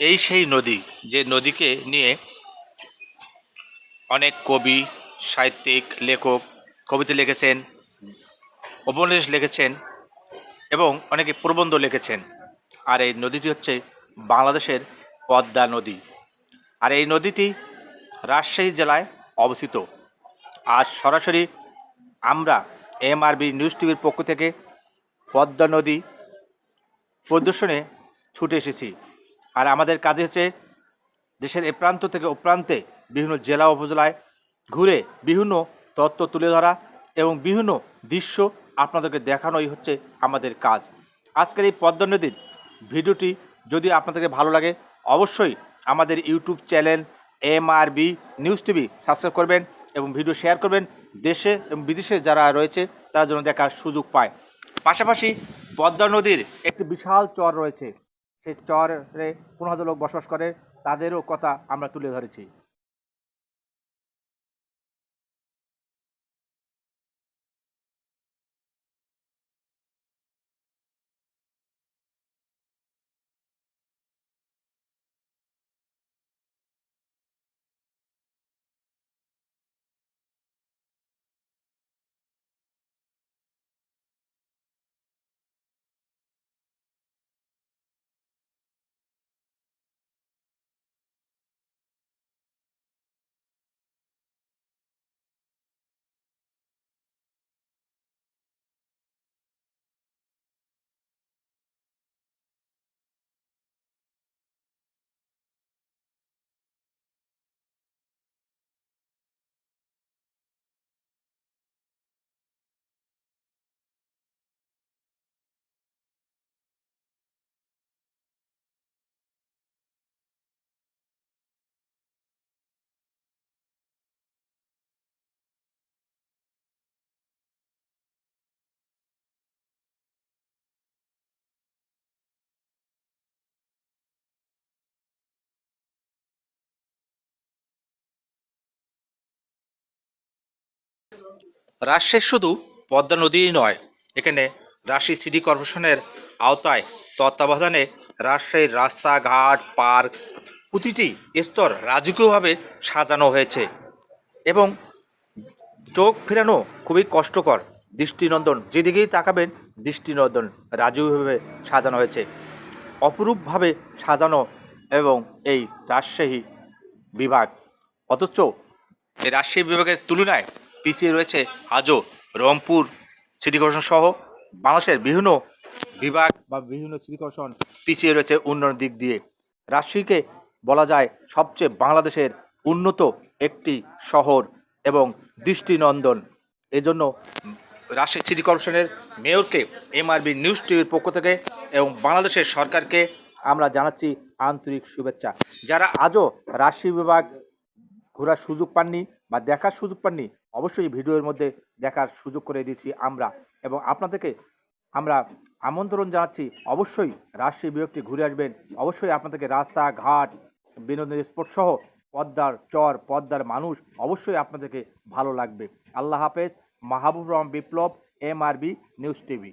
এই সেই নদী, যে নদীকে নিয়ে অনেক কবি, সাহিত্যিক, লেখক, কবিতা লিখেছেন উপন্যাস লিখেছেন এবং অনেকে প্রবন্ধ লিখেছেন। আর এই নদীটি হচ্ছে বাংলাদেশের পদ্মা নদী। আর এই নদীটি রাজশাহী জেলায় অবস্থিত। আজ সরাসরি আমরা এমআরবি নিউজ টিভির পক্ষ থেকে পদ্মা নদী প্রদর্শনে ছুটে এসেছি। আর আমাদের কাজে হচ্ছে দেশের এ প্রান্ত থেকে ও প্রান্তে বিভিন্ন জেলা উপজেলায় ঘুরে বিভিন্ন তত্ত্ব তুলে ধরা এবং বিভিন্ন দৃশ্য আপনাদেরকে দেখানোই হচ্ছে আমাদের কাজ। আজকের এই পদ্মা নদীর ভিডিওটি যদি আপনাদেরকে ভালো লাগে, অবশ্যই আমাদের YouTube channel M R B news TV subscribe করবেন এবং ভিডিও শেয়ার করবেন। দেশে এবং বিদেশে যারা রয়েছে, তারা যেন দেখার সুযোগ পায়। পাশাপাশি পদ্মা নদীর একটি বিশাল চর রয়েছে। সেই চরে পনেরো হাজার লোক বসবাস করে তাদেরও কথা আমরা তুলে ধরেছি। রাজশাহী শুধু পদ্মা নদীই নয়, এখানে রাজশাহী সিটি কর্পোরেশনের আওতায় তত্ত্বাবধানে রাজশাহীর রাস্তাঘাট, পার্ক প্রতিটি স্তর রাজকীয়ভাবে সাজানো হয়েছে এবং চোখ ফেরানো খুবই কষ্টকর দৃষ্টিনন্দন। যেদিকেই তাকাবেন, দৃষ্টিনন্দন রাজকীয়ভাবে সাজানো হয়েছে। অপরূপভাবে সাজানো এবং এই রাজশাহী বিভাগ। অথচ এই রাজশাহী বিভাগের তুলনায় পিছিয়ে রয়েছে আজও রংপুর সিটি কর্পোরেশন সহ বাংলাদেশের বিভিন্ন বিভাগ বা বিভিন্ন সিটি কর্পোরেশন পিছিয়ে রয়েছে উন্নয়নের দিক দিয়ে। রাজশাহীকে বলা যায় সবচেয়ে বাংলাদেশের উন্নত একটি শহর এবং দৃষ্টিনন্দন। এজন্য রাজশাহী সিটি কর্পোরেশনের মেয়রকে এমআরবি নিউজ টিভির পক্ষ থেকে এবং বাংলাদেশের সরকারকে আমরা জানাচ্ছি আন্তরিক শুভেচ্ছা। যারা আজও রাজশাহী বিভাগ ঘোরার সুযোগ পাননি বা দেখার সুযোগ পাননি অবশ্যই ভিডিওর মধ্যে দেখার সুযোগ করে দিয়েছি আমরা এবং আপনাদেরকে আমরা আমন্ত্রণ জানাচ্ছি, অবশ্যই রাজশাহী বিভাগটি ঘুরে আসবেন। অবশ্যই আপনাদেরকে রাস্তা ঘাট বিনোদনের স্পট সহ পদ্মার চর, পদ্মার মানুষ অবশ্যই আপনাদেরকে ভালো লাগবে। আল্লাহ হাফেজ, Mahbub Rahman Biplob, M R B, news TV.